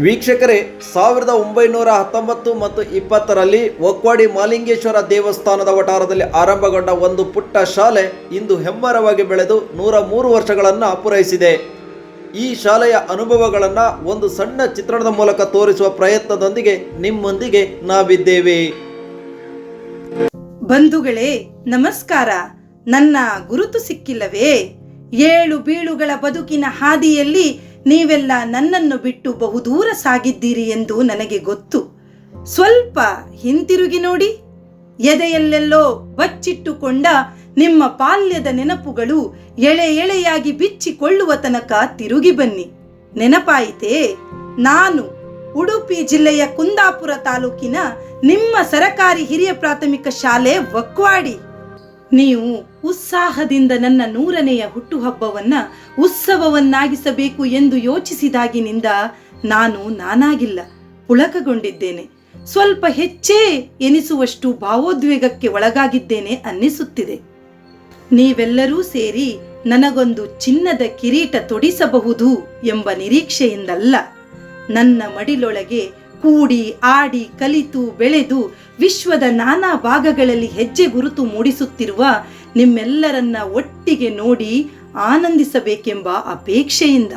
ವೀಕ್ಷಕರೇ, ಸಾವಿರದ ಒಂಬೈನೂರ ಹತ್ತೊಂಬತ್ತು ಮತ್ತು ಇಪ್ಪತ್ತರಲ್ಲಿ ಒಕ್ವಾಡಿ ಮಾಲಿಂಗೇಶ್ವರ ದೇವಸ್ಥಾನದ ವಠಾರದಲ್ಲಿ ಆರಂಭಗೊಂಡ ಒಂದು ಪುಟ್ಟ ಶಾಲೆ ಇಂದು ಹೆಮ್ಮರವಾಗಿ ಬೆಳೆದು ನೂರ ಮೂರು ವರ್ಷಗಳನ್ನು ಪೂರೈಸಿದೆ. ಈ ಶಾಲೆಯ ಅನುಭವಗಳನ್ನು ಒಂದು ಸಣ್ಣ ಚಿತ್ರಣದ ಮೂಲಕ ತೋರಿಸುವ ಪ್ರಯತ್ನದೊಂದಿಗೆ ನಿಮ್ಮೊಂದಿಗೆ ನಾವಿದ್ದೇವೆ. ಬಂಧುಗಳೇ, ನಮಸ್ಕಾರ. ನನ್ನ ಗುರುತು ಸಿಕ್ಕಿಲ್ಲವೇ? ಏಳು ಬೀಳುಗಳ ಬದುಕಿನ ಹಾದಿಯಲ್ಲಿ ನೀವೆಲ್ಲ ನನ್ನನ್ನು ಬಿಟ್ಟು ಬಹುದೂರ ಸಾಗಿದ್ದೀರಿ ಎಂದು ನನಗೆ ಗೊತ್ತು. ಸ್ವಲ್ಪ ಹಿಂತಿರುಗಿ ನೋಡಿ. ಎದೆಯಲ್ಲೆಲ್ಲೋ ಬಚ್ಚಿಟ್ಟುಕೊಂಡ ನಿಮ್ಮ ಪಾಲ್ಯದ ನೆನಪುಗಳು ಎಳೆ ಎಳೆಯಾಗಿ ಬಿಚ್ಚಿಕೊಳ್ಳುವ ತನಕ ತಿರುಗಿ ಬನ್ನಿ. ನೆನಪಾಯಿತೇ, ನಾನು ಉಡುಪಿ ಜಿಲ್ಲೆಯ ಕುಂದಾಪುರ ತಾಲೂಕಿನ ನಿಮ್ಮ ಸರಕಾರಿ ಹಿರಿಯ ಪ್ರಾಥಮಿಕ ಶಾಲೆ ವಕ್ವಾಡಿ. ನೀವು ಉತ್ಸಾಹದಿಂದ ನನ್ನ ನೂರನೆಯ ಹುಟ್ಟುಹಬ್ಬವನ್ನ ಉತ್ಸವವನ್ನಾಗಿಸಬೇಕು ಎಂದು ಯೋಚಿಸಿದಾಗಿನಿಂದ ನಾನು ನಾನಾಗಿಲ್ಲ, ಪುಳಕಗೊಂಡಿದ್ದೇನೆ. ಸ್ವಲ್ಪ ಹೆಚ್ಚೇ ಎನಿಸುವಷ್ಟು ಭಾವೋದ್ವೇಗಕ್ಕೆ ಒಳಗಾಗಿದ್ದೇನೆ ಅನ್ನಿಸುತ್ತಿದೆ. ನೀವೆಲ್ಲರೂ ಸೇರಿ ನನಗೊಂದು ಚಿನ್ನದ ಕಿರೀಟ ತೊಡಿಸಬಹುದು ಎಂಬ ನಿರೀಕ್ಷೆಯಿಂದಲ್ಲ, ನನ್ನ ಮಡಿಲೊಳಗೆ ಕೂಡಿ, ಆಡಿ, ಕಲಿತು, ಬೆಳೆದು ವಿಶ್ವದ ನಾನಾ ಭಾಗಗಳಲ್ಲಿ ಹೆಜ್ಜೆ ಗುರುತು ಮೂಡಿಸುತ್ತಿರುವ ನಿಮ್ಮೆಲ್ಲರನ್ನ ಒಟ್ಟಿಗೆ ನೋಡಿ ಆನಂದಿಸಬೇಕೆಂಬ ಅಪೇಕ್ಷೆಯಿಂದ.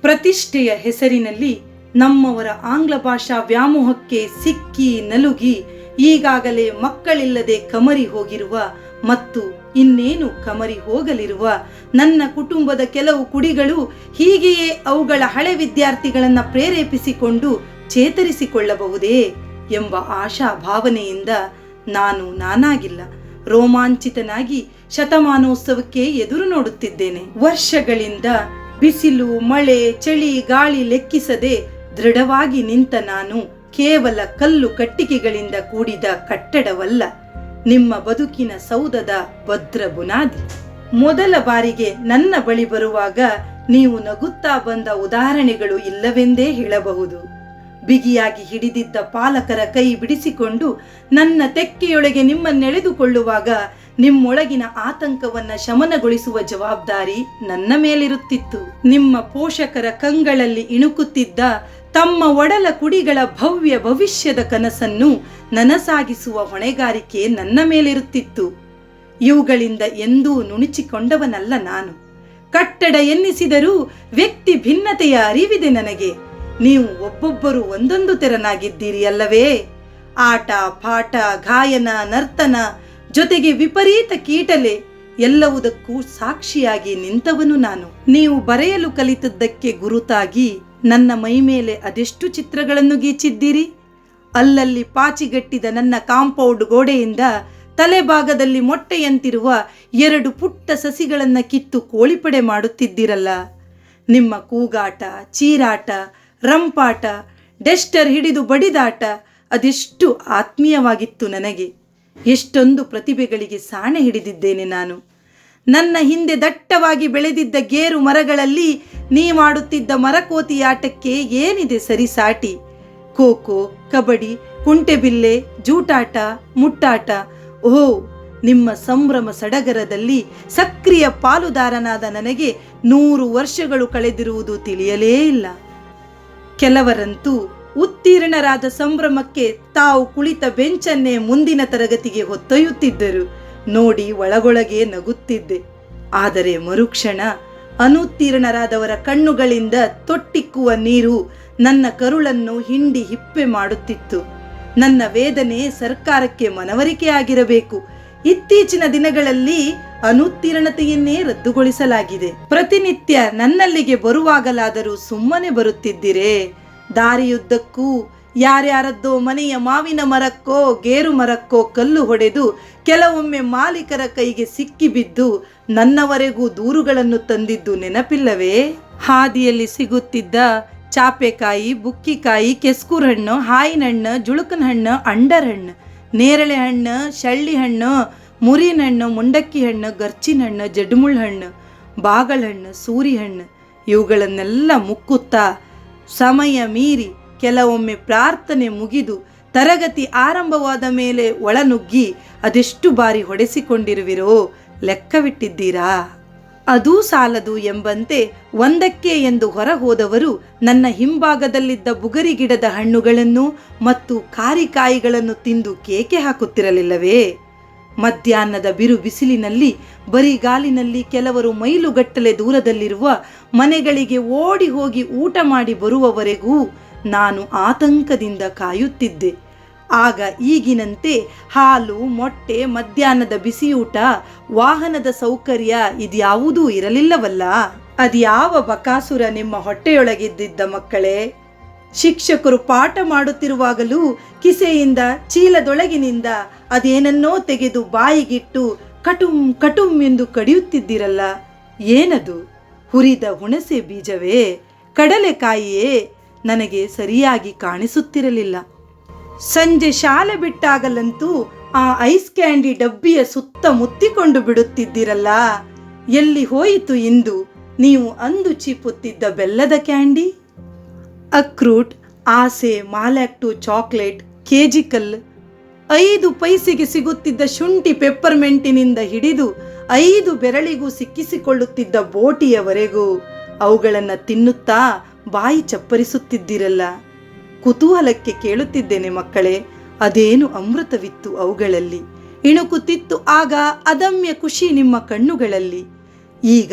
ಪ್ರತಿಷ್ಠೆಯ ಹೆಸರಿನಲ್ಲಿ ನಮ್ಮವರ ಆಂಗ್ಲ ಭಾಷಾ ವ್ಯಾಮೋಹಕ್ಕೆ ಸಿಕ್ಕಿ ನಲುಗಿ ಈಗಾಗಲೇ ಮಕ್ಕಳಿಲ್ಲದೆ ಕಮರಿ ಹೋಗಿರುವ ಮತ್ತು ಇನ್ನೇನು ಕಮರಿ ಹೋಗಲಿರುವ ನನ್ನ ಕುಟುಂಬದ ಕೆಲವು ಕುಡಿಗಳು ಹೀಗೆಯೇ ಅವುಗಳ ಹಳೆ ವಿದ್ಯಾರ್ಥಿಗಳನ್ನು ಪ್ರೇರೇಪಿಸಿಕೊಂಡು ಚೇತರಿಸಿಕೊಳ್ಳಬಹುದೇ ಎಂಬ ಆಶಾ ಭಾವನೆಯಿಂದ ನಾನು ನಾನಾಗಿಲ್ಲ. ರೋಮಾಂಚಿತನಾಗಿ ಶತಮಾನೋತ್ಸವಕ್ಕೆ ಎದುರು ನೋಡುತ್ತಿದ್ದೇನೆ. ವರ್ಷಗಳಿಂದ ಬಿಸಿಲು, ಮಳೆ, ಚಳಿ, ಗಾಳಿ ಲೆಕ್ಕಿಸದೆ ದೃಢವಾಗಿ ನಿಂತ ನಾನು ಕೇವಲ ಕಲ್ಲು ಕಟ್ಟಿಗೆಗಳಿಂದ ಕೂಡಿದ ಕಟ್ಟಡವಲ್ಲ. ನಿಮ್ಮ ಬದುಕಿನ ಸೌಧದ ಭದ್ರ ಬುನಾದಿ. ಮೊದಲ ಬಾರಿಗೆ ನನ್ನ ಬಳಿ ಬರುವಾಗ ನೀವು ನಗುತ್ತಾ ಬಂದ ಉದಾಹರಣೆಗಳು ಇಲ್ಲವೆಂದೇ ಹೇಳಬಹುದು. ಬಿಗಿಯಾಗಿ ಹಿಡಿದಿದ್ದ ಪಾಲಕರ ಕೈ ಬಿಡಿಸಿಕೊಂಡು ನನ್ನ ತೆಕ್ಕೆಯೊಳಗೆ ನಿಮ್ಮನ್ನೆಳೆದುಕೊಳ್ಳುವಾಗ ನಿಮ್ಮೊಳಗಿನ ಆತಂಕವನ್ನ ಶಮನಗೊಳಿಸುವ ಜವಾಬ್ದಾರಿ ನನ್ನ ಮೇಲಿರುತ್ತಿತ್ತು. ನಿಮ್ಮ ಪೋಷಕರ ಕಂಗಳಲ್ಲಿ ಇಣುಕುತ್ತಿದ್ದ ತಮ್ಮ ಒಡಲ ಕುಡಿಗಳ ಭವ್ಯ ಭವಿಷ್ಯದ ಕನಸನ್ನು ನನಸಾಗಿಸುವ ಹೊಣೆಗಾರಿಕೆ ನನ್ನ ಮೇಲಿರುತ್ತಿತ್ತು. ಇವುಗಳಿಂದ ಎಂದೂ ನುಣುಚಿಕೊಂಡವನಲ್ಲ ನಾನು. ಕಟ್ಟಡ ಎನ್ನಿಸಿದರೂ ವ್ಯಕ್ತಿ ಭಿನ್ನತೆಯ ಅರಿವಿದೆ ನನಗೆ. ನೀವು ಒಬ್ಬೊಬ್ಬರು ಒಂದೊಂದು ತೆರನಾಗಿದ್ದೀರಿ ಅಲ್ಲವೇ? ಆಟ, ಪಾಠ, ಗಾಯನ, ನರ್ತನ ಜೊತೆಗೆ ವಿಪರೀತ ಕೀಟಲೆ ಎಲ್ಲವುದಕ್ಕೂ ಸಾಕ್ಷಿಯಾಗಿ ನಿಂತವನು ನಾನು. ನೀವು ಬರೆಯಲು ಕಲಿತದ್ದಕ್ಕೆ ಗುರುತಾಗಿ ನನ್ನ ಮೈ ಮೇಲೆ ಅದೆಷ್ಟು ಚಿತ್ರಗಳನ್ನು ಗೀಚಿದ್ದೀರಿ? ಅಲ್ಲಲ್ಲಿ ಪಾಚಿಗಟ್ಟಿದ ನನ್ನ ಕಾಂಪೌಂಡ್ ಗೋಡೆಯಿಂದ ತಲೆಭಾಗದಲ್ಲಿ ಮೊಟ್ಟೆಯಂತಿರುವ ಎರಡು ಪುಟ್ಟ ಸಸಿಗಳನ್ನು ಕಿತ್ತು ಕೋಳಿಪಡೆ ಮಾಡುತ್ತಿದ್ದೀರಲ್ಲ. ನಿಮ್ಮ ಕೂಗಾಟ, ಚೀರಾಟ ರಂಪಾಟ, ಡೆಸ್ಟರ್ ಹಿಡಿದು ಬಡಿದಾಟ, ಅದೆಷ್ಟು ಆತ್ಮೀಯವಾಗಿತ್ತು ನನಗೆ. ಎಷ್ಟೊಂದು ಪ್ರತಿಭೆಗಳಿಗೆ ಸಾಣೆ ಹಿಡಿದಿದ್ದೇನೆ ನಾನು. ನನ್ನ ಹಿಂದೆ ದಟ್ಟವಾಗಿ ಬೆಳೆದಿದ್ದ ಗೇರು ಮರಗಳಲ್ಲಿ ನೀವಾಡುತ್ತಿದ್ದ ಮರಕೋತಿ ಆಟಕ್ಕೆ ಏನಿದೆ ಸರಿಸಾಟಿ ಖೋಖೋ, ಕಬಡ್ಡಿ ಕುಂಟೆಬಿಲ್ಲೆ ಜೂಟಾಟ, ಮುಟ್ಟಾಟ. ಓಹೋ, ನಿಮ್ಮ ಸಂಭ್ರಮ ಸಡಗರದಲ್ಲಿ ಸಕ್ರಿಯ ಪಾಲುದಾರನಾದ ನನಗೆ ನೂರು ವರ್ಷಗಳು ಕಳೆದಿರುವುದು ತಿಳಿಯಲೇ ಇಲ್ಲ. ಕೆಲವರಂತೂ ಉತ್ತೀರ್ಣರಾದ ಸಂಭ್ರಮಕ್ಕೆ ತಾವು ಕುಳಿತ ಬೆಂಚನ್ನೇ ಮುಂದಿನ ತರಗತಿಗೆ ಹೊತ್ತೊಯ್ಯುತ್ತಿದ್ದರು. ನೋಡಿ ಒಳಗೊಳಗೆ ನಗುತ್ತಿದ್ದೆ. ಆದರೆ ಮರುಕ್ಷಣ ಅನುತ್ತೀರ್ಣರಾದವರ ಕಣ್ಣುಗಳಿಂದ ತೊಟ್ಟಿಕ್ಕುವ ನೀರು ನನ್ನ ಕರುಳನ್ನು ಹಿಂಡಿ ಹಿಪ್ಪೆ ಮಾಡುತ್ತಿತ್ತು. ನನ್ನ ವೇದನೆ ಸರ್ಕಾರಕ್ಕೆ ಮನವರಿಕೆ ಆಗಿರಬೇಕು ಇತ್ತೀಚಿನ ದಿನಗಳಲ್ಲಿ ಅನುತ್ತೀರ್ಣತೆಯನ್ನೇ ರದ್ದುಗೊಳಿಸಲಾಗಿದೆ. ಪ್ರತಿನಿತ್ಯ ನನ್ನಲ್ಲಿಗೆ ಬರುವಾಗಲಾದರೂ ಸುಮ್ಮನೆ ಬರುತ್ತಿದ್ದಿರೇ? ದಾರಿಯುದ್ದಕ್ಕೂ ಯಾರ್ಯಾರದ್ದೋ ಮನೆಯ ಮಾವಿನ ಮರಕ್ಕೋ, ಗೇರು ಮರಕ್ಕೋ ಕಲ್ಲು ಹೊಡೆದು ಕೆಲವೊಮ್ಮೆ ಮಾಲೀಕರ ಕೈಗೆ ಸಿಕ್ಕಿಬಿದ್ದು ನನ್ನವರೆಗೂ ದೂರುಗಳನ್ನು ತಂದಿದ್ದು ನೆನಪಿಲ್ಲವೇ? ಹಾದಿಯಲ್ಲಿ ಸಿಗುತ್ತಿದ್ದ ಚಾಪೆಕಾಯಿ, ಬುಕ್ಕಿಕಾಯಿ, ಕೆಸ್ಕೂರ್ ಹಣ್ಣು ಹಾಯಿನ ಹಣ್ಣು ಜುಳುಕನ ಹಣ್ಣು ಅಂಡರ್ ಹಣ್ಣು ನೇರಳೆ ಹಣ್ಣು, ಶಳ್ಳಿ ಹಣ್ಣು ಮುರಿನ ಹಣ್ಣು ಮುಂಡಕ್ಕಿ ಹಣ್ಣು ಗರ್ಚಿನ ಹಣ್ಣು ಜಡ್ಮುಳ್ ಹಣ್ಣು ಬಾಗಳ ಹಣ್ಣು, ಸೂರಿ ಹಣ್ಣು, ಇವುಗಳನ್ನೆಲ್ಲ ಮುಕ್ಕುತ್ತಾ ಸಮಯ ಮೀರಿ ಕೆಲವೊಮ್ಮೆ ಪ್ರಾರ್ಥನೆ ಮುಗಿದು ತರಗತಿ ಆರಂಭವಾದ ಮೇಲೆ ಒಳನುಗ್ಗಿ ಅದೆಷ್ಟು ಬಾರಿ ಹೊಡೆಸಿಕೊಂಡಿರುವಿರೋ ಲೆಕ್ಕವಿಟ್ಟಿದ್ದೀರಾ? ಅದೂ ಸಾಲದು ಎಂಬಂತೆ ಒಂದಕ್ಕೆ ಎಂದು ಹೊರಹೋದವರು ನನ್ನ ಹಿಂಭಾಗದಲ್ಲಿದ್ದ ಬುಗರಿ ಗಿಡದ ಹಣ್ಣುಗಳನ್ನು ಮತ್ತು ಕಾರಿಕಾಯಿಗಳನ್ನು ತಿಂದು ಕೇಕೆ ಹಾಕುತ್ತಿರಲಿಲ್ಲವೇ? ಮಧ್ಯಾಹ್ನದ ಬಿರು ಬಿಸಿಲಿನಲ್ಲಿ, ಬರಿಗಾಲಿನಲ್ಲಿ ಕೆಲವರು ಮೈಲುಗಟ್ಟಲೆ ದೂರದಲ್ಲಿರುವ ಮನೆಗಳಿಗೆ ಓಡಿ ಹೋಗಿ ಊಟ ಮಾಡಿ ಬರುವವರೆಗೂ ನಾನು ಆತಂಕದಿಂದ ಕಾಯುತ್ತಿದ್ದೆ. ಆಗ ಈಗಿನಂತೆ ಹಾಲು, ಮೊಟ್ಟೆ, ಮಧ್ಯಾಹ್ನದ ಬಿಸಿಯೂಟ, ವಾಹನದ ಸೌಕರ್ಯ ಇದ್ಯಾವುದೂ ಇರಲಿಲ್ಲವಲ್ಲ. ಅದ್ಯಾವ ಬಕಾಸುರ ನಿಮ್ಮ ಹೊಟ್ಟೆಯೊಳಗಿದ್ದಿದ್ದ ಮಕ್ಕಳೇ. ಶಿಕ್ಷಕರು ಪಾಠ ಮಾಡುತ್ತಿರುವಾಗಲೂ ಕಿಸೆಯಿಂದ, ಚೀಲದೊಳಗಿನಿಂದ ಅದೇನನ್ನೋ ತೆಗೆದು ಬಾಯಿಗಿಟ್ಟು ಕಟುಂ ಕಟುಂ ಎಂದು ಕಡಿಯುತ್ತಿದ್ದಿರಲ್ಲ. ಏನದು? ಹುರಿದ ಹುಣಸೆ ಬೀಜವೇ? ಕಡಲೆಕಾಯಿಯೇ? ನನಗೆ ಸರಿಯಾಗಿ ಕಾಣಿಸುತ್ತಿರಲಿಲ್ಲ. ಸಂಜೆ ಶಾಲೆ ಬಿಟ್ಟಾಗಲಂತೂ ಆ ಐಸ್ ಕ್ಯಾಂಡಿ ಡಬ್ಬಿಯ ಸುತ್ತ ಮುತ್ತಿಕೊಂಡು ಬಿಡುತ್ತಿದ್ದಿರಲ್ಲ? ಎಲ್ಲಿ ಹೋಯಿತು ಇಂದು? ನೀವು ಅಂದು ಚೀಪುತ್ತಿದ್ದ ಬೆಲ್ಲದ ಕ್ಯಾಂಡಿ? ಅಕ್ರೂಟ್ ಆಸೆ ಮಾಲ್ಯಾಕ್ಟು ಚಾಕ್ಲೇಟ್, ಕೇಜಿಕಲ್, ಐದು ಪೈಸೆಗೆ ಸಿಗುತ್ತಿದ್ದ ಶುಂಠಿ ಪೆಪ್ಪರ್ಮೆಂಟಿನಿಂದ ಹಿಡಿದು ಐದು ಬೆರಳಿಗೂ ಸಿಕ್ಕಿಸಿಕೊಳ್ಳುತ್ತಿದ್ದ ಬೋಟಿಯವರೆಗೂ ಅವುಗಳನ್ನು ತಿನ್ನುತ್ತಾ ಬಾಯಿ ಚಪ್ಪರಿಸುತ್ತಿದ್ದಿರಲ್ಲ? ಕುತೂಹಲಕ್ಕೆ ಕೇಳುತ್ತಿದ್ದೇನೆ ಮಕ್ಕಳೇ, ಅದೇನು ಅಮೃತವಿತ್ತು ಅವುಗಳಲ್ಲಿ? ಇಣುಕುತ್ತಿತ್ತು ಆಗ ಅದಮ್ಯ ಖುಷಿ ನಿಮ್ಮ ಕಣ್ಣುಗಳಲ್ಲಿ. ಈಗ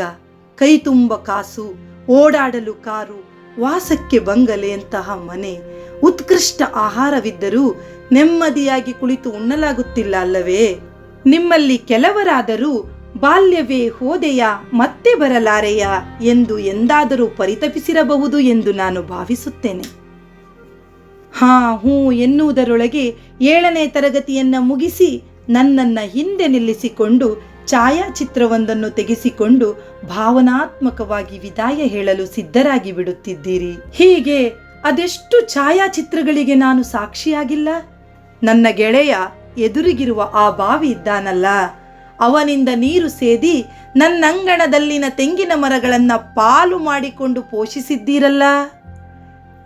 ಕೈ ತುಂಬ ಕಾಸು, ಓಡಾಡಲು ಕಾರು, ವಾಸಕ್ಕೆ ಬಂಗಲೆಯಂತಹ ಮನೆ, ಉತ್ಕೃಷ್ಟ ಆಹಾರವಿದ್ದರೂ ನೆಮ್ಮದಿಯಾಗಿ ಕುಳಿತು ಉಣ್ಣಲಾಗುತ್ತಿಲ್ಲ ಅಲ್ಲವೇ? ನಿಮ್ಮಲ್ಲಿ ಕೆಲವರಾದರೂ ಬಾಲ್ಯವೇ ಹೋದೆಯ, ಮತ್ತೆ ಬರಲಾರೆಯ ಎಂದು ಎಂದಾದರೂ ಪರಿತಪಿಸಿರಬಹುದು ಎಂದು ನಾನು ಭಾವಿಸುತ್ತೇನೆ. ಹಾ, ಹೂ ಎನ್ನುವುದರೊಳಗೆ ಏಳನೇ ತರಗತಿಯನ್ನ ಮುಗಿಸಿ ನನ್ನನ್ನ ಹಿಂದೆ ನಿಲ್ಲಿಸಿಕೊಂಡು ಛಾಯಾಚಿತ್ರವೊಂದನ್ನು ತೆಗೆಸಿಕೊಂಡು ಭಾವನಾತ್ಮಕವಾಗಿ ವಿದಾಯ ಹೇಳಲು ಸಿದ್ಧರಾಗಿ ಬಿಡುತ್ತಿದ್ದೀರಿ. ಹೀಗೆ ಅದೆಷ್ಟು ಛಾಯಾಚಿತ್ರಗಳಿಗೆ ನಾನು ಸಾಕ್ಷಿಯಾಗಿಲ್ಲ? ನನ್ನ ಗೆಳೆಯ ಎದುರಿಗಿರುವ ಆ ಬಾವಿ ಇದ್ದಾನಲ್ಲ, ಅವನಿಂದ ನೀರು ಸೇದಿ ನನ್ನಂಗಣದಲ್ಲಿನ ತೆಂಗಿನ ಮರಗಳನ್ನ ಪಾಲು ಮಾಡಿಕೊಂಡು ಪೋಷಿಸಿದ್ದೀರಲ್ಲ?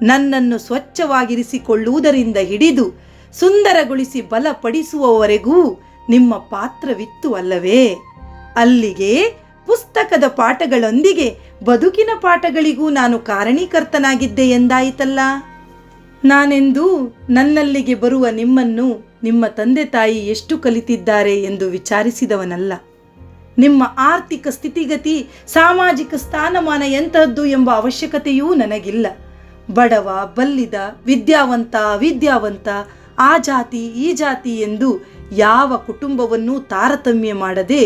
ನನ್ನನ್ನು ಸ್ವಚ್ಛವಾಗಿರಿಸಿಕೊಳ್ಳುವುದರಿಂದ ಹಿಡಿದು ಸುಂದರಗೊಳಿಸಿ ಬಲಪಡಿಸುವವರೆಗೂ ನಿಮ್ಮ ಪಾತ್ರವಿತ್ತು ಅಲ್ಲವೇ? ಅಲ್ಲಿಗೆ ಪುಸ್ತಕದ ಪಾಠಗಳೊಂದಿಗೆ ಬದುಕಿನ ಪಾಠಗಳಿಗೂ ನಾನು ಕಾರಣೀಕರ್ತನಾಗಿದ್ದೆ ಎಂದಾಯಿತಲ್ಲ? ನಾನೆಂದು ನನ್ನಲ್ಲಿಗೆ ಬರುವ ನಿಮ್ಮನ್ನು ನಿಮ್ಮ ತಂದೆ ತಾಯಿ ಎಷ್ಟು ಕಲಿತಿದ್ದಾರೆ ಎಂದು ವಿಚಾರಿಸಿದವನಲ್ಲ. ನಿಮ್ಮ ಆರ್ಥಿಕ ಸ್ಥಿತಿಗತಿ, ಸಾಮಾಜಿಕ ಸ್ಥಾನಮಾನ ಎಂತಹದ್ದು ಎಂಬ ಅವಶ್ಯಕತೆಯೂ ನನಗಿಲ್ಲ. ಬಡವ, ಬಲ್ಲಿದ, ವಿದ್ಯಾವಂತ ವಿದ್ಯಾವಂತ, ಆ ಜಾತಿ, ಈ ಜಾತಿ ಎಂದು ಯಾವ ಕುಟುಂಬವನ್ನು ತಾರತಮ್ಯ ಮಾಡದೆ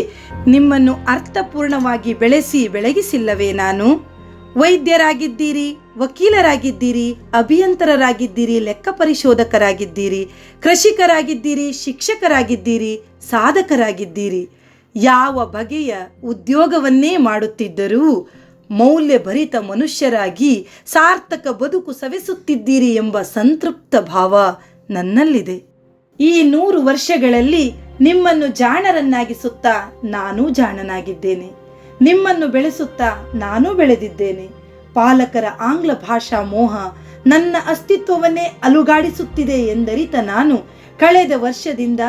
ನಿಮ್ಮನ್ನು ಅರ್ಥಪೂರ್ಣವಾಗಿ ಬೆಳೆಸಿ ಬೆಳಗಿಸಿಲ್ಲವೇ ನಾನು? ವೈದ್ಯರಾಗಿದ್ದೀರಿ, ವಕೀಲರಾಗಿದ್ದೀರಿ, ಅಭಿಯಂತರರಾಗಿದ್ದೀರಿ, ಲೆಕ್ಕ ಪರಿಶೋಧಕರಾಗಿದ್ದೀರಿ, ಕೃಷಿಕರಾಗಿದ್ದೀರಿ, ಶಿಕ್ಷಕರಾಗಿದ್ದೀರಿ, ಸಾಧಕರಾಗಿದ್ದೀರಿ. ಯಾವ ಬಗೆಯ ಉದ್ಯೋಗವನ್ನೇ ಮಾಡುತ್ತಿದ್ದರೂ ಮೌಲ್ಯಭರಿತ ಮನುಷ್ಯರಾಗಿ ಸಾರ್ಥಕ ಬದುಕು ಸವೆಸುತ್ತಿದ್ದೀರಿ ಎಂಬ ಸಂತೃಪ್ತ ಭಾವ ನನ್ನಲ್ಲಿದೆ. ಈ ನೂರು ವರ್ಷಗಳಲ್ಲಿ ನಿಮ್ಮನ್ನು ಜಾಣರನ್ನಾಗಿಸುತ್ತಾ ನಾನೂ ಜಾಣನಾಗಿದ್ದೇನೆ. ನಿಮ್ಮನ್ನು ಬೆಳೆಸುತ್ತಾ ನಾನೂ ಬೆಳೆದಿದ್ದೇನೆ. ಪಾಲಕರ ಆಂಗ್ಲ ಭಾಷಾ ಮೋಹ ನನ್ನ ಅಸ್ತಿತ್ವವನ್ನೇ ಅಲುಗಾಡಿಸುತ್ತಿದೆ ಎಂದರಿತ ನಾನು ಕಳೆದ ವರ್ಷದಿಂದ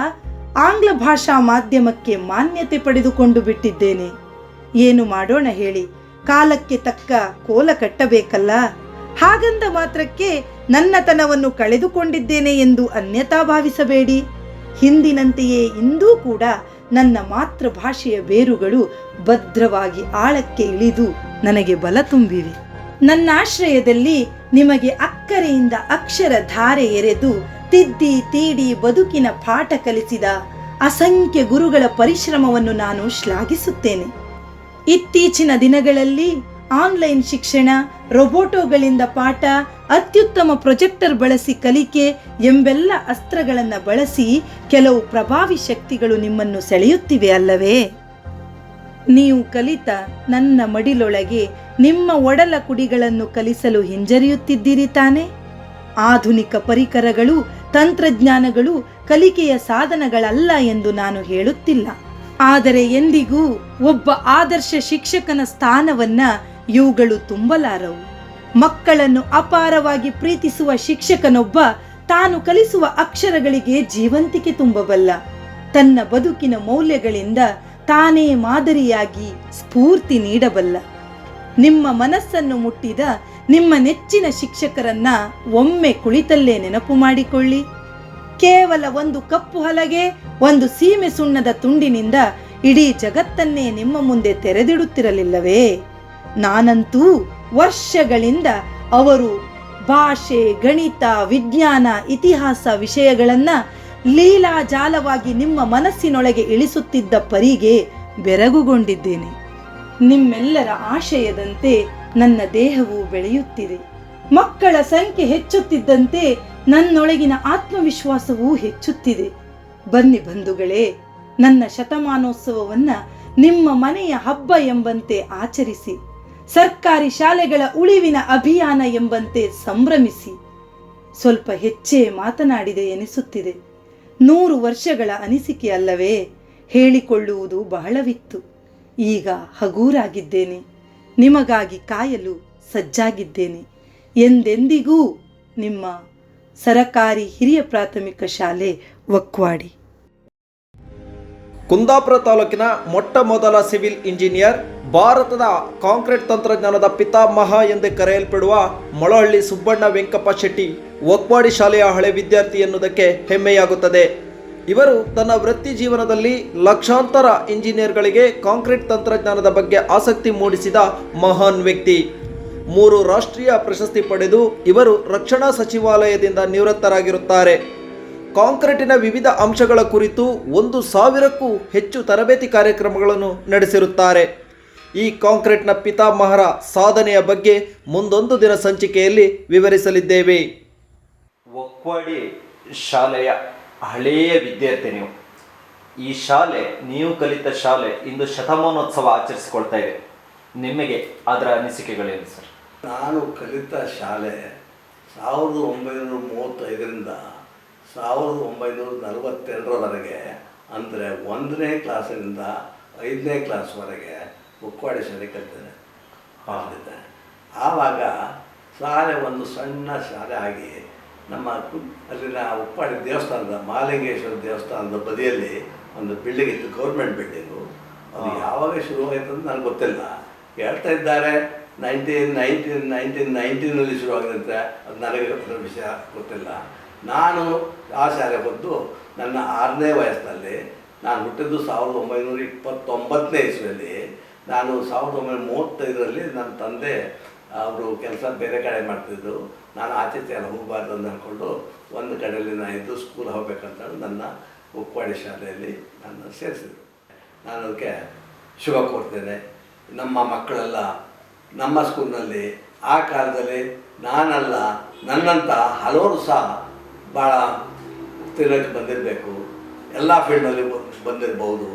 ಆಂಗ್ಲ ಭಾಷಾ ಮಾಧ್ಯಮಕ್ಕೆ ಮಾನ್ಯತೆ ಪಡೆದುಕೊಂಡು ಬಿಟ್ಟಿದ್ದೇನೆ. ಏನು ಮಾಡೋಣ ಹೇಳಿ. ಕಾಲಕ್ಕೆ ತಕ್ಕ ಕೋಲ ಕಟ್ಟಬೇಕಲ್ಲ? ಹಾಗಂದ ಮಾತ್ರಕ್ಕೆ ನನ್ನತನವನ್ನು ಕಳೆದುಕೊಂಡಿದ್ದೇನೆ ಎಂದು ಅನ್ಯತಾ ಭಾವಿಸಬೇಡಿ. ಹಿಂದಿನಂತೆಯೇ ಇಂದೂ ಕೂಡ ನನ್ನ ಮಾತೃಭಾಷೆಯ ಬೇರುಗಳು ಭದ್ರವಾಗಿ ಆಳಕ್ಕೆ ಇಳಿದು ನನಗೆ ಬಲ ತುಂಬಿವೆ. ನನ್ನ ಆಶ್ರಯದಲ್ಲಿ ನಿಮಗೆ ಅಕ್ಕರೆಯಿಂದ ಅಕ್ಷರ ಧಾರೆ ಎರೆದು ತಿದ್ದಿ ತೀಡಿ ಬದುಕಿನ ಪಾಠ ಕಲಿಸಿದ ಅಸಂಖ್ಯ ಗುರುಗಳ ಪರಿಶ್ರಮವನ್ನು ನಾನು ಶ್ಲಾಘಿಸುತ್ತೇನೆ. ಇತ್ತೀಚಿನ ದಿನಗಳಲ್ಲಿ ಆನ್ಲೈನ್ ಶಿಕ್ಷಣ, ರೊಬೋಟೋಗಳಿಂದ ಪಾಠ, ಅತ್ಯುತ್ತಮ ಪ್ರೊಜೆಕ್ಟರ್ ಬಳಸಿ ಕಲಿಕೆ ಎಂಬೆಲ್ಲ ಅಸ್ತ್ರಗಳನ್ನು ಬಳಸಿ ಕೆಲವು ಪ್ರಭಾವಿ ಶಕ್ತಿಗಳು ನಿಮ್ಮನ್ನು ಸೆಳೆಯುತ್ತಿವೆ ಅಲ್ಲವೇ? ನೀವು ಕಲಿತ ನನ್ನ ಮಡಿಲೊಳಗೆ ನಿಮ್ಮ ಒಡಲ ಕುಡಿಗಳನ್ನು ಕಲಿಸಲು ಹಿಂಜರಿಯುತ್ತಿದ್ದೀರಿ ತಾನೆ? ಆಧುನಿಕ ಪರಿಕರಗಳು, ತಂತ್ರಜ್ಞಾನಗಳು ಕಲಿಕೆಯ ಸಾಧನಗಳಲ್ಲ ಎಂದು ನಾನು ಹೇಳುತ್ತಿಲ್ಲ. ಆದರೆ ಎಂದಿಗೂ ಒಬ್ಬ ಆದರ್ಶ ಶಿಕ್ಷಕನ ಸ್ಥಾನವನ್ನ ಇವುಗಳು ತುಂಬಲಾರವು. ಮಕ್ಕಳನ್ನು ಅಪಾರವಾಗಿ ಪ್ರೀತಿಸುವ ಶಿಕ್ಷಕನೊಬ್ಬ ತಾನು ಕಲಿಸುವ ಅಕ್ಷರಗಳಿಗೆ ಜೀವಂತಿಕೆ ತುಂಬಬಲ್ಲ. ತನ್ನ ಬದುಕಿನ ಮೌಲ್ಯಗಳಿಂದ ತಾನೇ ಮಾದರಿಯಾಗಿ ಸ್ಫೂರ್ತಿ ನೀಡಬಲ್ಲ. ನಿಮ್ಮ ಮನಸ್ಸನ್ನು ಮುಟ್ಟಿದ ನಿಮ್ಮ ನೆಚ್ಚಿನ ಶಿಕ್ಷಕರನ್ನ ಒಮ್ಮೆ ಕುಳಿತಲ್ಲೇ ನೆನಪು ಮಾಡಿಕೊಳ್ಳಿ. ಕೇವಲ ಒಂದು ಕಪ್ಪು ಹಲಗೆ, ಒಂದು ಸೀಮೆ ಸುಣ್ಣದ ತುಂಡಿನಿಂದ ಇಡೀ ಜಗತ್ತನ್ನೇ ನಿಮ್ಮ ಮುಂದೆ ತೆರೆದಿಡುತ್ತಿರಲಿಲ್ಲವೇ? ನಾನಂತೂ ವರ್ಷಗಳಿಂದ ಅವರು ಭಾಷೆ, ಗಣಿತ, ವಿಜ್ಞಾನ, ಇತಿಹಾಸ ವಿಷಯಗಳನ್ನ ಲೀಲಾಜಾಲವಾಗಿ ನಿಮ್ಮ ಮನಸ್ಸಿನೊಳಗೆ ಇಳಿಸುತ್ತಿದ್ದ ಪರಿಗೆ ಬೆರಗುಗೊಂಡಿದ್ದೇನೆ. ನಿಮ್ಮೆಲ್ಲರ ಆಶಯದಂತೆ ನನ್ನ ದೇಹವು ಬೆಳೆಯುತ್ತಿದೆ. ಮಕ್ಕಳ ಸಂಖ್ಯೆ ಹೆಚ್ಚುತ್ತಿದ್ದಂತೆ ನನ್ನೊಳಗಿನ ಆತ್ಮವಿಶ್ವಾಸವೂ ಹೆಚ್ಚುತ್ತಿದೆ. ಬನ್ನಿ ಬಂಧುಗಳೇ, ನನ್ನ ಶತಮಾನೋತ್ಸವವನ್ನ ನಿಮ್ಮ ಮನೆಯ ಹಬ್ಬ ಎಂಬಂತೆ ಆಚರಿಸಿ, ಸರ್ಕಾರಿ ಶಾಲೆಗಳ ಉಳಿವಿನ ಅಭಿಯಾನ ಎಂಬಂತೆ ಸಂಭ್ರಮಿಸಿ. ಸ್ವಲ್ಪ ಹೆಚ್ಚೇ ಮಾತನಾಡಿದೆ ಎನಿಸುತ್ತಿದೆ. ನೂರು ವರ್ಷಗಳ ಅನಿಸಿಕೆ ಅಲ್ಲವೇ, ಹೇಳಿಕೊಳ್ಳುವುದು ಬಹಳವಿತ್ತು. ಈಗ ಹಗೂರಾಗಿದ್ದೇನೆ, ನಿಮಗಾಗಿ ಕಾಯಲು ಸಜ್ಜಾಗಿದ್ದೇನೆ. ಎಂದೆಂದಿಗೂ ನಿಮ್ಮ ಸರಕಾರಿ ಹಿರಿಯ ಪ್ರಾಥಮಿಕ ಶಾಲೆ, ವಕ್ವಾಡಿ. ಕುಂದಾಪುರ ತಾಲೂಕಿನ ಮೊಟ್ಟ ಮೊದಲ ಸಿವಿಲ್ ಇಂಜಿನಿಯರ್, ಭಾರತದ ಕಾಂಕ್ರೀಟ್ ತಂತ್ರಜ್ಞಾನದ ಪಿತಾಮಹ ಎಂದು ಕರೆಯಲ್ಪಡುವ ಮೊಳಹಳ್ಳಿ ಸುಬ್ಬಣ್ಣ ವೆಂಕಪ್ಪ ಶೆಟ್ಟಿ ವಕ್ವಾಡಿ ಶಾಲೆಯ ಹಳೆ ವಿದ್ಯಾರ್ಥಿ ಎನ್ನುವುದಕ್ಕೆ ಹೆಮ್ಮೆಯಾಗುತ್ತದೆ. ಇವರು ತನ್ನ ವೃತ್ತಿ ಜೀವನದಲ್ಲಿ ಲಕ್ಷಾಂತರ ಇಂಜಿನಿಯರ್ಗಳಿಗೆ ಕಾಂಕ್ರೀಟ್ ತಂತ್ರಜ್ಞಾನದ ಬಗ್ಗೆ ಆಸಕ್ತಿ ಮೂಡಿಸಿದ ಮಹಾನ್ ವ್ಯಕ್ತಿ. ಮೂರು ರಾಷ್ಟ್ರೀಯ ಪ್ರಶಸ್ತಿ ಪಡೆದು ಇವರು ರಕ್ಷಣಾ ಸಚಿವಾಲಯದಿಂದ ನಿವೃತ್ತರಾಗಿರುತ್ತಾರೆ. ಕಾಂಕ್ರೀಟಿನ ವಿವಿಧ ಅಂಶಗಳ ಕುರಿತು ಒಂದು ಸಾವಿರಕ್ಕೂ ಹೆಚ್ಚು ತರಬೇತಿ ಕಾರ್ಯಕ್ರಮಗಳನ್ನು ನಡೆಸಿರುತ್ತಾರೆ. ಈ ಕಾಂಕ್ರೀಟ್ನ ಪಿತಾಮಹರ ಸಾಧನೆಯ ಬಗ್ಗೆ ಮುಂದೊಂದು ದಿನ ಸಂಚಿಕೆಯಲ್ಲಿ ವಿವರಿಸಲಿದ್ದೇವೆ. ಒಕ್ವಾಡಿ ಶಾಲೆಯ ಹಳೆಯ ವಿದ್ಯಾರ್ಥಿ ನೀವು. ಈ ಶಾಲೆ, ನೀವು ಕಲಿತ ಶಾಲೆ ಇಂದು ಶತಮಾನೋತ್ಸವ ಆಚರಿಸಿಕೊಳ್ತಾ ಇದೆ. ನಿಮಗೆ ಅದರ ಅನಿಸಿಕೆಗಳೇನು ಸರ್? ನಾನು ಕಲಿತ ಶಾಲೆ ಸಾವಿರದ ಒಂಬೈನೂರ ಮೂವತ್ತೈದರಿಂದ ಸಾವಿರದ ಒಂಬೈನೂರ ನಲವತ್ತೆರಡರವರೆಗೆ ಅಂದರೆ ಒಂದನೇ ಕ್ಲಾಸಿನಿಂದ ಐದನೇ ಕ್ಲಾಸ್ವರೆಗೆ ಮುಕ್ವಾಡಿ ಶಾಲೆ ಕಲಿತೇನೆ ಮಾಡಿದ್ದೆ ಆವಾಗ ಶಾಲೆ ಒಂದು ಸಣ್ಣ ಶಾಲೆ ಆಗಿ ನಮ್ಮ ಅಲ್ಲಿನ ಉಪ್ಪಾಡಿ ದೇವಸ್ಥಾನದ ಮಾಲಿಂಗೇಶ್ವರ ದೇವಸ್ಥಾನದ ಬದಿಯಲ್ಲಿ ಒಂದು ಬಿಲ್ಡಿಂಗ್ ಇತ್ತು ಗೌರ್ಮೆಂಟ್ ಬಿಲ್ಡಿಂಗು. ಅದು ಯಾವಾಗ ಶುರುವಾಯಿತು ಅಂತ ನನಗೆ ಗೊತ್ತಿಲ್ಲ. ಹೇಳ್ತಾ ಇದ್ದಾರೆ ನೈನ್ಟೀನ್ ನೈನ್ಟೀನ್ ನೈನ್ಟೀನ್ ನೈನ್ಟೀನಲ್ಲಿ ಶುರುವಾಗಿರುತ್ತೆ ಅದು ನನಗೆ ವಿಷಯ ಗೊತ್ತಿಲ್ಲ. ನಾನು ಆ ಶಾಲೆ ಬಂದು ನನ್ನ ಆರನೇ ವಯಸ್ಸಿನಲ್ಲಿ ನಾನು ಹುಟ್ಟಿದ್ದು ಸಾವಿರದ ಒಂಬೈನೂರ ಇಪ್ಪತ್ತೊಂಬತ್ತನೇ ಇಸ್ವಿಯಲ್ಲಿ. ನಾನು ಸಾವಿರದ ಒಂಬೈನೂರ ಮೂವತ್ತೈದರಲ್ಲಿ ನನ್ನ ತಂದೆ ಅವರು ಕೆಲಸ ಬೇರೆ ಕಡೆ ಮಾಡ್ತಿದ್ದರು ನಾನು ಆಚೆ ಎಲ್ಲ ಹೋಗಬಾರ್ದು ಅಂತ ಅಂದ್ಕೊಂಡು ಒಂದು ಕಡೆಯಲ್ಲಿ ನಾನು ಇದ್ದು ಸ್ಕೂಲ್ ಹೋಗ್ಬೇಕಂತ ನನ್ನ ಉಪ್ಪಾಡಿ ಶಾಲೆಯಲ್ಲಿ ನನ್ನ ಸೇರಿಸಿದ್ರು. ನಾನು ಅದಕ್ಕೆ ಶುಭ ಕೊಡ್ತೇನೆ ನಮ್ಮ ಮಕ್ಕಳೆಲ್ಲ ನಮ್ಮ ಸ್ಕೂಲ್ನಲ್ಲಿ ಆ ಕಾಲದಲ್ಲಿ ನಾನಲ್ಲ ನನ್ನಂಥ ಹಲವರು ಸಹ ಭಾಳ ಉತ್ತೀರ್ಣಕ್ಕೆ ಬಂದಿರಬೇಕು. ಎಲ್ಲ ಫೀಲ್ಡ್ನಲ್ಲಿ ಬಂದಿರಬಹುದು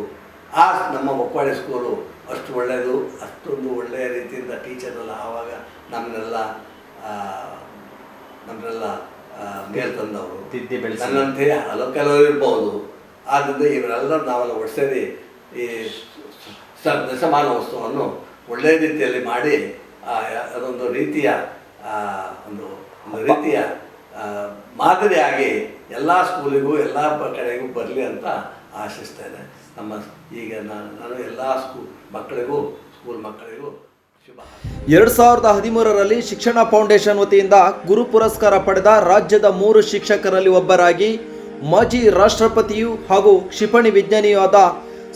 ಆ ನಮ್ಮ ಮಕ್ಕಳಿ ಸ್ಕೂಲು ಅಷ್ಟು ಒಳ್ಳೆಯದು ಅಷ್ಟೊಂದು ಒಳ್ಳೆಯ ರೀತಿಯಿಂದ ಟೀಚರ್ ಎಲ್ಲ ಆವಾಗ ನಮ್ಮನ್ನೆಲ್ಲ ನಮ್ಮನ್ನೆಲ್ಲ ಮೇಲ್ ತಂದವರು. ನನ್ನಂತೆ ಹಲವು ಕೆಲವರು ಇರ್ಬೋದು. ಆದ್ದರಿಂದ ಇವರೆಲ್ಲ ನಾವೆಲ್ಲ ಒಡಿಸೇರಿ ಈ ದಶಮಾನೋತ್ಸವವನ್ನು ಒಳ್ಳೆಯ ರೀತಿಯಲ್ಲಿ ಮಾಡಿ ಅದೊಂದು ರೀತಿಯ ಒಂದು ಒಂದು ರೀತಿಯ ಮಾದರಿಯಾಗಿ ಎಲ್ಲ ಸ್ಕೂಲಿಗೂ, ಎಲ್ಲ ಕಡೆಗೂ ಬರಲಿ ಅಂತ ಆಶಿಸ್ತೇನೆ ನಮ್ಮ ಈಗ ನಾನು ಎಲ್ಲ ಸ್ಕೂಲ್ ಮಕ್ಕಳಿಗೂ ಸ್ಕೂಲ್ ಮಕ್ಕಳಿಗೂ. ಎರಡು ಸಾವಿರದ ಹದಿಮೂರರಲ್ಲಿ ಶಿಕ್ಷಣ ಫೌಂಡೇಶನ್ ವತಿಯಿಂದ ಗುರು ಪುರಸ್ಕಾರ ಪಡೆದ ರಾಜ್ಯದ ಮೂರು ಶಿಕ್ಷಕರಲ್ಲಿ ಒಬ್ಬರಾಗಿ ಮಾಜಿ ರಾಷ್ಟ್ರಪತಿಯು ಹಾಗೂ ಕ್ಷಿಪಣಿ ವಿಜ್ಞಾನಿಯೂ ಆದ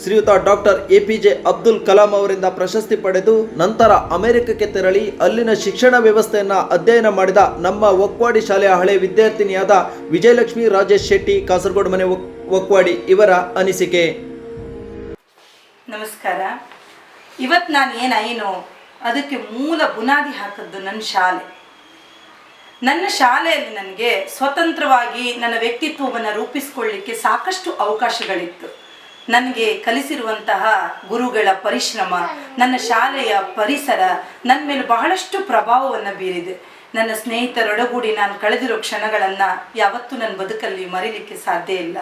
ಶ್ರೀಯುತ doctor A P J Abdul Kalam ಅವರಿಂದ ಪ್ರಶಸ್ತಿ ಪಡೆದು ನಂತರ ಅಮೆರಿಕಕ್ಕೆ ತೆರಳಿ ಅಲ್ಲಿನ ಶಿಕ್ಷಣ ವ್ಯವಸ್ಥೆಯನ್ನು ಅಧ್ಯಯನ ಮಾಡಿದ ನಮ್ಮ ಒಕ್ವಾಡಿ ಶಾಲೆಯ ಹಳೆ ವಿದ್ಯಾರ್ಥಿನಿಯಾದ ವಿಜಯಲಕ್ಷ್ಮಿ ರಾಜೇಶ್ ಶೆಟ್ಟಿ, ಕಾಸರಗೋಡು ಮನೆ ಒಕ್- ಒಕ್ವಾಡಿ ಇವರ ಅನಿಸಿಕೆ. ನಮಸ್ಕಾರ. ಇವತ್ತು ನಾನು ಏನಾಯಿನೋ ಅದಕ್ಕೆ ಮೂಲ ಬುನಾದಿ ಹಾಕಿದ್ದು ನನ್ನ ಶಾಲೆ. ನನ್ನ ಶಾಲೆಯಲ್ಲಿ ನನಗೆ ಸ್ವತಂತ್ರವಾಗಿ ನನ್ನ ವ್ಯಕ್ತಿತ್ವವನ್ನು ರೂಪಿಸ್ಕೊಳ್ಳಿಕ್ಕೆ ಸಾಕಷ್ಟು ಅವಕಾಶಗಳಿತ್ತು. ನನಗೆ ಕಲಿಸಿರುವಂತಹ ಗುರುಗಳ ಪರಿಶ್ರಮ, ನನ್ನ ಶಾಲೆಯ ಪರಿಸರ ನನ್ನ ಮೇಲೆ ಬಹಳಷ್ಟು ಪ್ರಭಾವವನ್ನು ಬೀರಿದೆ. ನನ್ನ ಸ್ನೇಹಿತರೊಡಗೂಡಿ ನಾನು ಕಳೆದಿರೋ ಕ್ಷಣಗಳನ್ನು ಯಾವತ್ತೂ ನನ್ನ ಬದುಕಲ್ಲಿ ಮರೀಲಿಕ್ಕೆ ಸಾಧ್ಯ ಇಲ್ಲ.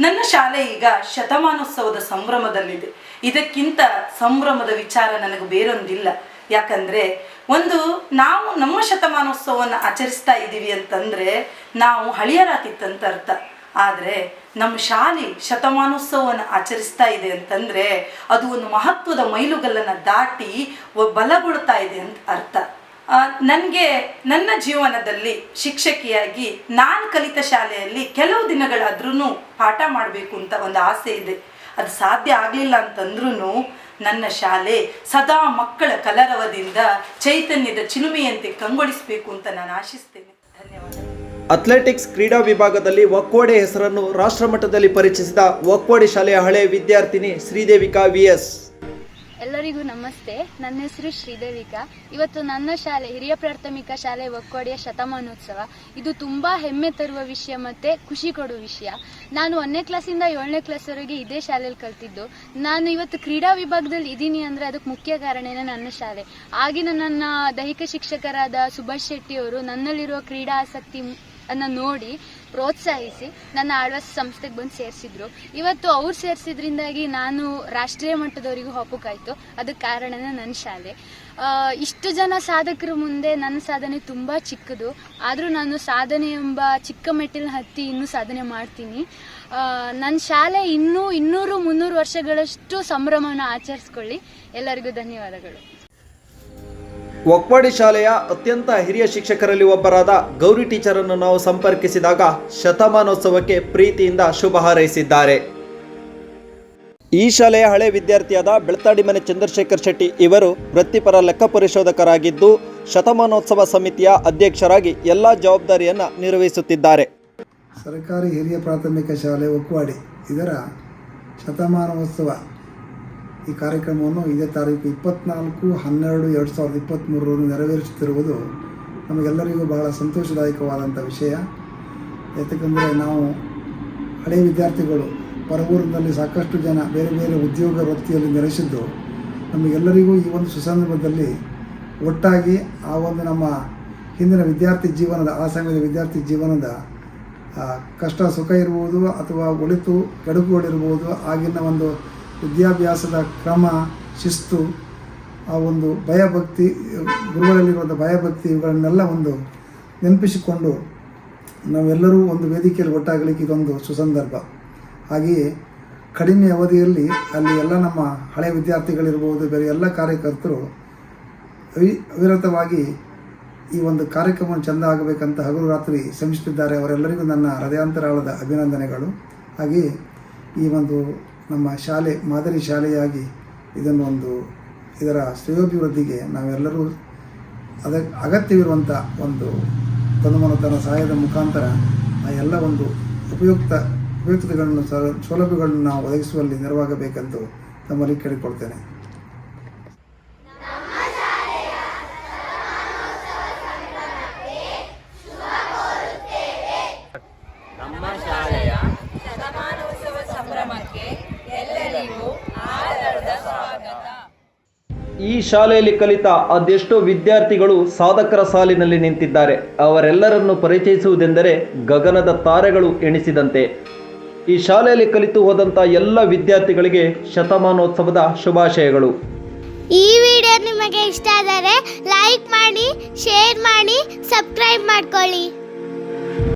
ನನ್ನ ಶಾಲೆ ಈಗ ಶತಮಾನೋತ್ಸವದ ಸಂಭ್ರಮದಲ್ಲಿದೆ. ಇದಕ್ಕಿಂತ ಸಂಭ್ರಮದ ವಿಚಾರ ನನಗೆ ಬೇರೊಂದಿಲ್ಲ. ಯಾಕಂದ್ರೆ, ಒಂದು ನಾವು ನಮ್ಮ ಶತಮಾನೋತ್ಸವವನ್ನು ಆಚರಿಸ್ತಾ ಇದ್ದೀವಿ ಅಂತಂದ್ರೆ, ನಾವು ಹಳಿಯರಾತಿತ್ತಂತ ಅರ್ಥ ಆದರೆ ನಮ್ಮ ಶಾಲೆ ಶತಮಾನೋತ್ಸವವನ್ನು ಆಚರಿಸ್ತಾ ಇದೆ ಅಂತಂದರೆ ಅದು ಒಂದು ಮಹತ್ವದ ಮೈಲುಗಲ್ಲನ್ನು ದಾಟಿ ಬಲಗೊಳ್ತಾ ಇದೆ ಅಂತ ಅರ್ಥ. ನನಗೆ ನನ್ನ ಜೀವನದಲ್ಲಿ ಶಿಕ್ಷಕಿಯಾಗಿ ನಾನು ಕಲಿತ ಶಾಲೆಯಲ್ಲಿ ಕೆಲವು ದಿನಗಳಾದ್ರೂ ಪಾಠ ಮಾಡಬೇಕು ಅಂತ ಒಂದು ಆಸೆ ಇದೆ. ಅದು ಸಾಧ್ಯ ಆಗಲಿಲ್ಲ ಅಂತಂದ್ರೂ ನನ್ನ ಶಾಲೆ ಸದಾ ಮಕ್ಕಳ ಕಲರವದಿಂದ ಚೈತನ್ಯದ ಚಿಲುಮೆಯಂತೆ ಕಂಗೊಳಿಸಬೇಕು ಅಂತ ನಾನು ಆಶಿಸ್ತೇನೆ. ಧನ್ಯವಾದ ಅಥ್ಲೆಟಿಕ್ಸ್ ಕ್ರೀಡಾ ವಿಭಾಗದಲ್ಲಿ ಒಕ್ಕೋಡೆ ಹೆಸರನ್ನು ರಾಷ್ಟ್ರಮಟ್ಟದಲ್ಲಿ ಪರಿಚಯಿಸಿದ ಒಕ್ಕೋಡೆ ಶಾಲೆಯ ಹಳೆ ವಿದ್ಯಾರ್ಥಿನಿ ಶ್ರೀದೇವಿಕಾ ವಿ ಎಸ್ ಎಲ್ಲರಿಗೂ ನಮಸ್ತೆ. ನನ್ನ ಹೆಸರು ಶ್ರೀದೇವಿಕಾ. ಇವತ್ತು ನನ್ನ ಶಾಲೆ, ಹಿರಿಯ ಪ್ರಾಥಮಿಕ ಶಾಲೆ ಒಕ್ಕೋಡೆಯ ಶತಮಾನೋತ್ಸವ. ಇದು ತುಂಬಾ ಹೆಮ್ಮೆ ತರುವ ವಿಷಯ ಮತ್ತೆ ಖುಷಿ ಕೊಡುವ ವಿಷಯ. ನಾನು ಒಂದನೇ ಕ್ಲಾಸಿಂದ ಏಳನೇ ಕ್ಲಾಸ್ವರೆಗೆ ಇದೇ ಶಾಲೆಯಲ್ಲಿ ಕಲ್ತಿದ್ದು. ನಾನು ಇವತ್ತು ಕ್ರೀಡಾ ವಿಭಾಗದಲ್ಲಿ ಇದ್ದೀನಿ ಅಂದ್ರೆ ಅದಕ್ಕೆ ಮುಖ್ಯ ಕಾರಣನೇ ನನ್ನ ಶಾಲೆ. ಆಗಿನ ನನ್ನ ದೈಹಿಕ ಶಿಕ್ಷಕರಾದ ಸುಭಾಷ್ ಶೆಟ್ಟಿ ಅವರು ನನ್ನಲ್ಲಿರುವ ಕ್ರೀಡಾ ಆಸಕ್ತಿ ಅನ್ನ ನೋಡಿ ಪ್ರೋತ್ಸಾಹಿಸಿ ನನ್ನ ಆಳ್ವಾಸ್ ಸಂಸ್ಥೆಗೆ ಬಂದು ಸೇರಿಸಿದ್ರು. ಇವತ್ತು ಅವ್ರು ಸೇರಿಸಿದ್ರಿಂದಾಗಿ ನಾನು ರಾಷ್ಟ್ರೀಯ ಮಟ್ಟದವರಿಗೂ ಹೋಗೋಕ್ಕಾಯ್ತು ಅದಕ್ಕೆ ಕಾರಣನೇ ನನ್ನ ಶಾಲೆ. ಇಷ್ಟು ಜನ ಸಾಧಕರ ಮುಂದೆ ನನ್ನ ಸಾಧನೆ ತುಂಬ ಚಿಕ್ಕದು. ಆದರೂ ನಾನು ಸಾಧನೆ ಎಂಬ ಚಿಕ್ಕ ಮೆಟ್ಟಿಲು ಹತ್ತಿ ಇನ್ನೂ ಸಾಧನೆ ಮಾಡ್ತೀನಿ. ನನ್ನ ಶಾಲೆ ಇನ್ನೂ ಇನ್ನೂರು ಮುನ್ನೂರು ವರ್ಷಗಳಷ್ಟು ಸಂಭ್ರಮವನ್ನು ಆಚರಿಸ್ಕೊಳ್ಳಿ. ಎಲ್ಲರಿಗೂ ಧನ್ಯವಾದಗಳು. ಒಕ್ವಾಡಿ ಶಾಲೆಯ ಅತ್ಯಂತ ಹಿರಿಯ ಶಿಕ್ಷಕರಲ್ಲಿ ಒಬ್ಬರಾದ ಗೌರಿ ಟೀಚರನ್ನು ನಾವು ಸಂಪರ್ಕಿಸಿದಾಗ ಶತಮಾನೋತ್ಸವಕ್ಕೆ ಪ್ರೀತಿಯಿಂದ ಶುಭ ಹಾರೈಸಿದ್ದಾರೆ. ಈ ಶಾಲೆಯ ಹಳೆ ವಿದ್ಯಾರ್ಥಿಯಾದ ಬೆಳ್ತಾಡಿ ಮನೆ ಚಂದ್ರಶೇಖರ್ ಶೆಟ್ಟಿ ಇವರು ವೃತ್ತಿಪರ ಲೆಕ್ಕ ಪರಿಶೋಧಕರಾಗಿದ್ದು, ಶತಮಾನೋತ್ಸವ ಸಮಿತಿಯ ಅಧ್ಯಕ್ಷರಾಗಿ ಎಲ್ಲ ಜವಾಬ್ದಾರಿಯನ್ನು ನಿರ್ವಹಿಸುತ್ತಿದ್ದಾರೆ. ಸರ್ಕಾರಿ ಹಿರಿಯ ಪ್ರಾಥಮಿಕ ಶಾಲೆ ಒಕ್ವಾಡಿ ಇದರ ಶತಮಾನೋತ್ಸವ ಈ ಕಾರ್ಯಕ್ರಮವನ್ನು ಇದೇ ತಾರೀಕು ಇಪ್ಪತ್ನಾಲ್ಕು, ಹನ್ನೆರಡು, ಎರಡು ಸಾವಿರದ ಇಪ್ಪತ್ತ್ಮೂರರಂದು ನೆರವೇರಿಸುತ್ತಿರುವುದು ನಮಗೆಲ್ಲರಿಗೂ ಬಹಳ ಸಂತೋಷದಾಯಕವಾದಂಥ ವಿಷಯ. ಯಾಕಂದರೆ ನಾವು ಹಳೆಯ ವಿದ್ಯಾರ್ಥಿಗಳು ಪರವೂರಿನಲ್ಲಿ ಸಾಕಷ್ಟು ಜನ ಬೇರೆ ಬೇರೆ ಉದ್ಯೋಗ ವೃತ್ತಿಯಲ್ಲಿ ನೆಲೆಸಿದ್ದು, ನಮಗೆಲ್ಲರಿಗೂ ಈ ಒಂದು ಸುಸಂದರ್ಭದಲ್ಲಿ ಒಟ್ಟಾಗಿ ಆ ಒಂದು ನಮ್ಮ ಹಿಂದಿನ ವಿದ್ಯಾರ್ಥಿ ಜೀವನದ, ಆ ಸಮಯದ ವಿದ್ಯಾರ್ಥಿ ಜೀವನದ ಕಷ್ಟ ಸುಖ ಇರ್ಬೋದು ಅಥವಾ ಒಳಿತು, ಕೆಡುಕುಗಳಿರ್ಬೋದು, ಆಗಿನ ಒಂದು ವಿದ್ಯಾಭ್ಯಾಸದ ಕ್ರಮ, ಶಿಸ್ತು, ಆ ಒಂದು ಭಯಭಕ್ತಿ, ಗುರುಗಳಲ್ಲಿರುವಂಥ ಭಯಭಕ್ತಿ, ಇವುಗಳನ್ನೆಲ್ಲ ಒಂದು ನೆನಪಿಸಿಕೊಂಡು ನಾವೆಲ್ಲರೂ ಒಂದು ವೇದಿಕೆಯಲ್ಲಿ ಒಟ್ಟಾಗಲಿಕ್ಕೆ ಇದೊಂದು ಸುಸಂದರ್ಭ. ಹಾಗೆಯೇ ಕಡಿಮೆ ಅವಧಿಯಲ್ಲಿ ಅಲ್ಲಿ ಎಲ್ಲ ನಮ್ಮ ಹಳೆಯ ವಿದ್ಯಾರ್ಥಿಗಳಿರ್ಬೋದು, ಬೇರೆ ಎಲ್ಲ ಕಾರ್ಯಕರ್ತರು ಅವಿ, ಅವಿರತವಾಗಿ ಈ ಒಂದು ಕಾರ್ಯಕ್ರಮವನ್ನು ಚೆಂದ ಆಗಬೇಕಂತ ಹಗಲು ರಾತ್ರಿ ಶ್ರಮಿಸುತ್ತಿದ್ದಾರೆ. ಅವರೆಲ್ಲರಿಗೂ ನನ್ನ ಹೃದಯಾಂತರಾಳದ ಅಭಿನಂದನೆಗಳು. ಹಾಗೆಯೇ ಈ ಒಂದು ನಮ್ಮ ಶಾಲೆ, ಮಾದರಿ ಶಾಲೆಯಾಗಿ ಇದನ್ನು ಒಂದು ಇದರ ಶ್ರೇಯೋಭಿವೃದ್ಧಿಗೆ ನಾವೆಲ್ಲರೂ ಅದ ಅಗತ್ಯವಿರುವಂಥ ಒಂದು ತನ್ನ ಸಹಾಯದ ಮುಖಾಂತರ ಆ ಎಲ್ಲ ಒಂದು ಉಪಯುಕ್ತ ಉಪಯುಕ್ತತೆಗಳನ್ನು ಸೌಲಭ್ಯಗಳನ್ನು ನಾವು ಒದಗಿಸುವಲ್ಲಿ ನೆರವಾಗಬೇಕೆಂದು ತಮ್ಮಲ್ಲಿ ಕೇಳಿಕೊಳ್ತೇನೆ. ಈ ಶಾಲೆಯಲ್ಲಿ ಕಲಿತ ಅದೆಷ್ಟೋ ವಿದ್ಯಾರ್ಥಿಗಳು ಸಾಧಕರ ಸಾಲಿನಲ್ಲಿ ನಿಂತಿದ್ದಾರೆ. ಅವರೆಲ್ಲರನ್ನು ಪರಿಚಯಿಸುವುದೆಂದರೆ ಗಗನದ ತಾರೆಗಳು ಎಣಿಸಿದಂತೆ. ಈ ಶಾಲೆಯಲ್ಲಿ ಕಲಿತು ಹೋದಂಥ ಎಲ್ಲ ವಿದ್ಯಾರ್ಥಿಗಳಿಗೆ ಶತಮಾನೋತ್ಸವದ ಶುಭಾಶಯಗಳು. ಈ ವಿಡಿಯೋ ನಿಮಗೆ ಇಷ್ಟ ಆದರೆ ಲೈಕ್ ಮಾಡಿ, ಶೇರ್ ಮಾಡಿ, ಸಬ್ಸ್ಕ್ರೈಬ್ ಮಾಡ್ಕೊಳ್ಳಿ.